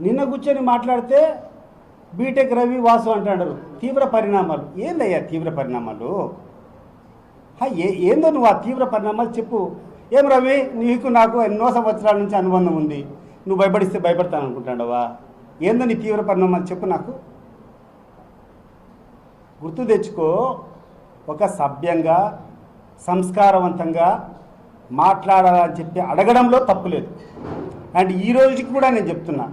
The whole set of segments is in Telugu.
నిన్న కూర్చొని మాట్లాడితే బీటెక్ రవి వాసు అంటాడు. తీవ్ర పరిణామాలు. ఏందయ్యా తీవ్ర పరిణామాలు? ఏ ఏందో నువ్వు ఆ తీవ్ర పరిణామాలు చెప్పు. ఏం రవి నీకు నాకు ఎన్నో సంవత్సరాల నుంచి అనుబంధం ఉంది. నువ్వు భయపడిస్తే భయపడతాను అనుకుంటాడవా ఏందో నీ తీవ్ర పరిణామాలు చెప్పు నాకు. గుర్తు తెచ్చుకో ఒక సభ్యంగా సంస్కారవంతంగా మాట్లాడాలని చెప్పి అడగడంలో తప్పు లేదు. అండ్ ఈ రోజుకి కూడా నేను చెప్తున్నా.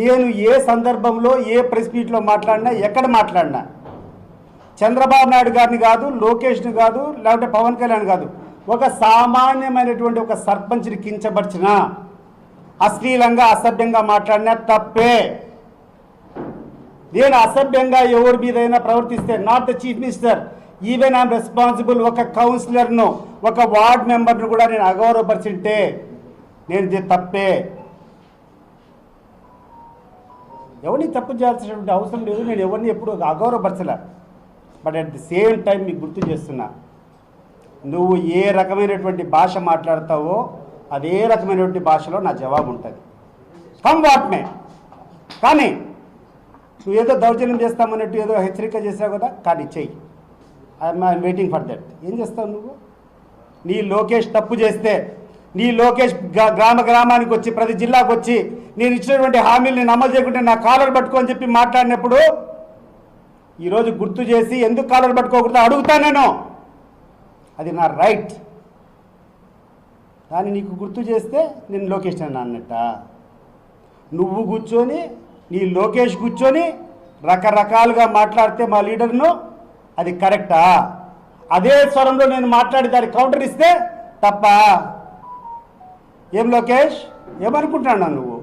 నేను ఏ సందర్భంలో ఏ ప్రెస్ మీట్లో మాట్లాడినా ఎక్కడ మాట్లాడినా. చంద్రబాబు నాయుడు గారిని కాదు లోకేష్ని కాదు లేకపోతే పవన్ కళ్యాణ్ కాదు. ఒక సామాన్యమైనటువంటి ఒక సర్పంచ్ని కించపరిచిన అశ్లీలంగా అసభ్యంగా మాట్లాడినా తప్పే. నేను అసభ్యంగా ఎవరి మీదైనా ప్రవర్తిస్తే not the chief minister even I'm responsible ఒక కౌన్సిలర్ను ఒక వార్డ్ మెంబర్ను కూడా నేను అగౌరవపరిచింటే నేను ఇది తప్పే. ఎవరిని తప్పు చేయాల్సినటువంటి అవసరం లేదు. నేను ఎవరిని ఎప్పుడు అగౌరవపరచలే. But at the same time మీకు గుర్తు చేస్తున్నా. నువ్వు ఏ రకమైనటువంటి భాష మాట్లాడతావో అదే రకమైనటువంటి భాషలో నా జవాబు ఉంటుంది. కమ్ వాట్ మే కానీ నువ్వు ఏదో దౌర్జన్యం చేస్తామన్నట్టు ఏదో హెచ్చరిక చేసావు కదా కానీ చెయ్యి. ఐఎమ్ వెయిటింగ్ ఫర్ దట్ ఏం చేస్తావు నువ్వు? నీ లోకేష్ తప్పు చేస్తే నీ లోకేష్ గ్రా- గ్రామ గ్రామానికి వచ్చి ప్రతి జిల్లాకు వచ్చి నేను ఇచ్చినటువంటి హామీలు అమలు చేయకుంటే నా కాలర్ పట్టుకొని చెప్పి మాట్లాడినప్పుడు ఈరోజు గుర్తు చేసి ఎందుకు కాలర్ పట్టుకోకూడదు అడుగుతా నేను. అది నా రైట్. కానీ నీకు గుర్తు చేస్తే నేను లోకేష్ అని అన్నట్ట? నువ్వు కూర్చొని నీ లోకేష్ కూర్చొని రకరకాలుగా మాట్లాడితే మా లీడర్ను అది కరెక్టా? అదే స్వరంలో నేను మాట్లాడి దానికి కౌంటర్ ఇస్తే తప్ప? ఏం లోకేష్? ఏమనుకుంటున్నా నువ్వు?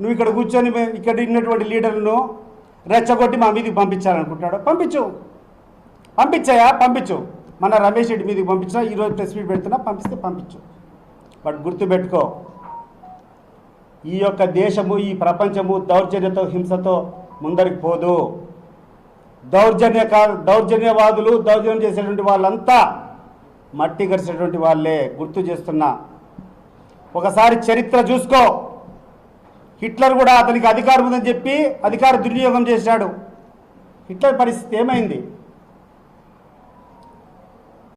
నువ్వు ఇక్కడ కూర్చొని ఇక్కడ ఉన్నటువంటి లీడర్ను రెచ్చగొట్టి మా మీదకి పంపించాలనుకుంటున్నాడు. పంపించు. పంపించాయా? పంపించు. మన రమేష్ రెడ్డి మీదకి పంపించినా ఈరోజు ప్రెస్ మీట్ పెడుతున్నా పంపిస్తే పంపించు. బట్ గుర్తుపెట్టుకో ఈ యొక్క దేశము ఈ ప్రపంచము దౌర్జన్యతో హింసతో ముందరికి పోదు. దౌర్జన్య దౌర్జన్యవాదులు దౌర్జన్యం చేసేటువంటి వాళ్ళంతా మట్టి గరిచేటువంటి వాళ్ళే గుర్తు చేస్తున్నా ఒకసారి చరిత్ర చూసుకో. హిట్లర్ కూడా అతనికి అధికారం ఉందని చెప్పి అధికార దుర్వినియోగం చేశాడు. హిట్లర్ పరిస్థితి ఏమైంది?